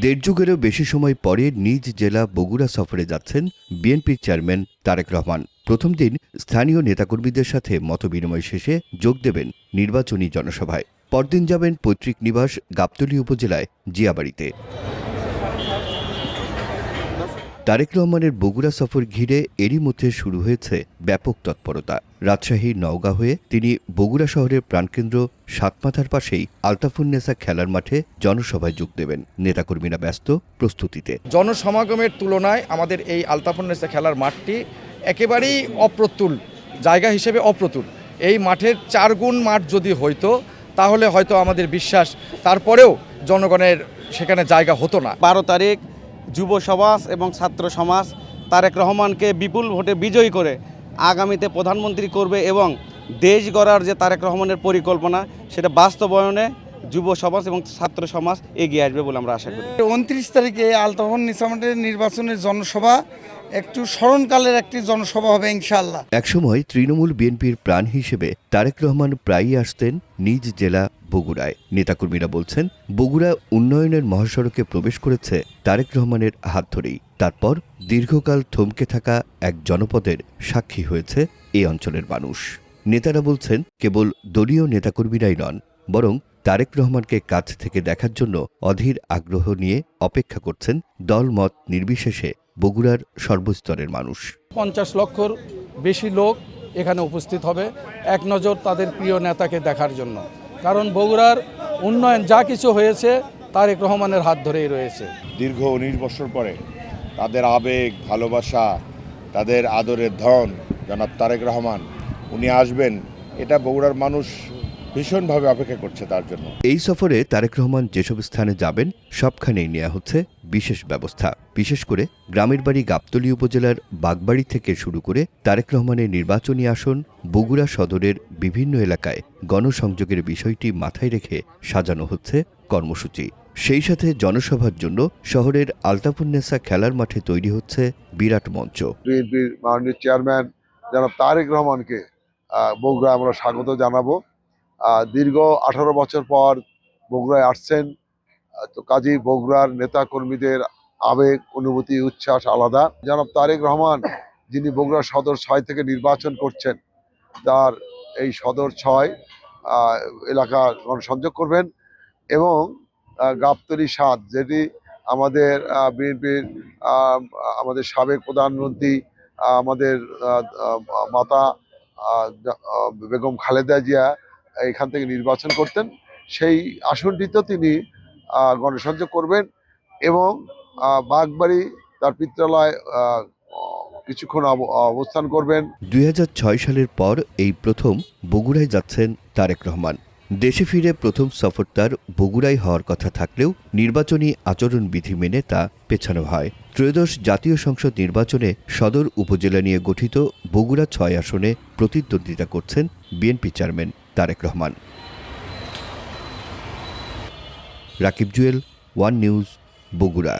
দেড় যুগেরও বেশি সময় পরে নিজ জেলা বগুড়া সফরে যাচ্ছেন বিএনপির চেয়ারম্যান তারেক রহমান। প্রথম দিন স্থানীয় নেতাকর্মীদের সাথে মতবিনিময় শেষে যোগ দেবেন নির্বাচনী জনসভায়। পরদিন যাবেন পৈতৃক নিবাস গাবতলী উপজেলায় জিয়াবাড়িতে। তারেক রহমানের বগুড়া সফর ঘিরে এরই মধ্যে শুরু হয়েছে ব্যাপক তৎপরতা। রাজশাহী নওগাঁ হয়ে তিনি বগুড়া শহরের প্রাণকেন্দ্র সাতমাথার পাশেই আলতাফুন্নেসা খেলার মাঠে জনসভায় যোগ দেবেন। নেতাকর্মীরা ব্যস্ত প্রস্তুতিতে। জনসমাগমের তুলনায় আমাদের এই আলতাফন্নেসা খেলার মাঠটি একেবারেই অপ্রতুল জায়গা হিসেবে অপ্রতুল। এই মাঠের চার গুণ মাঠ যদি হইতো তাহলে হয়তো আমাদের বিশ্বাস তারপরেও জনগণের সেখানে জায়গা হতো না। বারো তারিখ যুব সমাজ এবং ছাত্র সমাজ, তারেক রহমানকে বিপুল ভোটে বিজয়ী করে আগামীতে প্রধানমন্ত্রী করবে এবং দেশ গড়ার যে তারেক রহমানের পরিকল্পনা, সেটা বাস্তবায়নে যুব সমাজ এবং ছাত্র সমাজ এগিয়ে আসবে বলে আমরা আশা করি। উনত্রিশ তারিখে আলতাফন নিসামের নির্বাচনের জনসভা একটু স্মরণকালের একটি জনসভা হবে ইনশাআল্লাহ। একসময় তৃণমূল বিএনপির প্রাণ হিসেবে তারেক রহমান প্রায়ই আসতেন নিজ জেলা বগুড়ায়। নেতাকর্মীরা বলছেন, বগুড়া উন্নয়নের মহাসড়কে প্রবেশ করেছে তারেক রহমানের হাত ধরেই। তারপর দীর্ঘকাল থমকে থাকা এক জনপদের সাক্ষী হয়েছে এই অঞ্চলের মানুষ। নেতারা বলছেন, কেবল দলীয় নেতাকর্মীরাই নন, বরং তারেক রহমানকে কাছ থেকে দেখার জন্য অধীর আগ্রহ নিয়ে অপেক্ষা করছেন দলমত নির্বিশেষে বগুড়ার সর্বস্তরের মানুষ। পঞ্চাশ লক্ষর বেশি লোক এখানে উপস্থিত হবে এক নজর তাদের প্রিয় নেতাকে দেখার জন্য। কারণ বগুড়ার উন্নয়ন যা কিছু হয়েছে তারেক রহমানের হাত ধরেই রয়েছে। দীর্ঘ উনিশ বছর পরে তাদের আবেগ ভালোবাসা তাদের আদরের ধন জনাব তারেক রহমান উনি আসবেন এটা বগুড়ার মানুষ ভীষণভাবে অপেক্ষা করছে তার জন্য। এই সফরে তারেক রহমান যেসব স্থানে যাবেন সবখানেই নেওয়া হচ্ছে বিশেষ ব্যবস্থা। বিশেষ করে গ্রামের বাড়ি গাবতলী উপজেলার বাগবাড়ি থেকে শুরু করে তারেক রহমানের নির্বাচনী আসন বগুড়া সদরের বিভিন্ন এলাকায় গণসংযোগের বিষয়টি মাথায় রেখে সাজানো হচ্ছে কর্মসূচি। সেই সাথে জনসভার জন্য শহরের আলতাফুন্নেসা খেলার মাঠে তৈরি হচ্ছে বিরাট মঞ্চ। বিএনপির মাননীয় চেয়ারম্যান জনাব তারেক রহমানকে বগুড়া আমরা স্বাগত জানাব। দীর্ঘ আঠারো বছর পর বগুড়ায় আসছেন। তো কাজী বগুড়ার নেতা কর্মীদের আবেগ, অনুভূতি, উচ্ছ্বাস আলাদা। জনাব তারেক রহমান, যিনি বগুড়া সদর ছয় থেকে নির্বাচন করছেন, তার এই সদর ছয় এলাকা গণসংযোগ করবেন এবং গাবতলী সাত, যেটি আমাদের বিএনপির আমাদের সাবেক প্রধানমন্ত্রী আমাদের মাতা বেগম খালেদা জিয়া এখান থেকে নির্বাচন করতেন। সেই আসনটিতেও তিনি গণসংযোগ করবেন এবং বাগবাড়ি তার পিত্রালয় কিছুক্ষণ অব- অবস্থান করবেন। দুই হাজার ছয় সালের পর এই প্রথম বগুড়ায় যাচ্ছেন তারেক রহমান। দেশে ফিরে প্রথম সফর তার বগুড়ায় হওয়ার কথা থাকলেও নির্বাচনী আচরণবিধি মেনে তা পেছানো হয়। ত্রয়োদশ জাতীয় সংসদ নির্বাচনে সদর উপজেলা নিয়ে গঠিত বগুড়া ছয় আসনে প্রতিদ্বন্দ্বিতা করছেন BNP chairman Tarique Rahman. Rakib Jewel one news Bogura.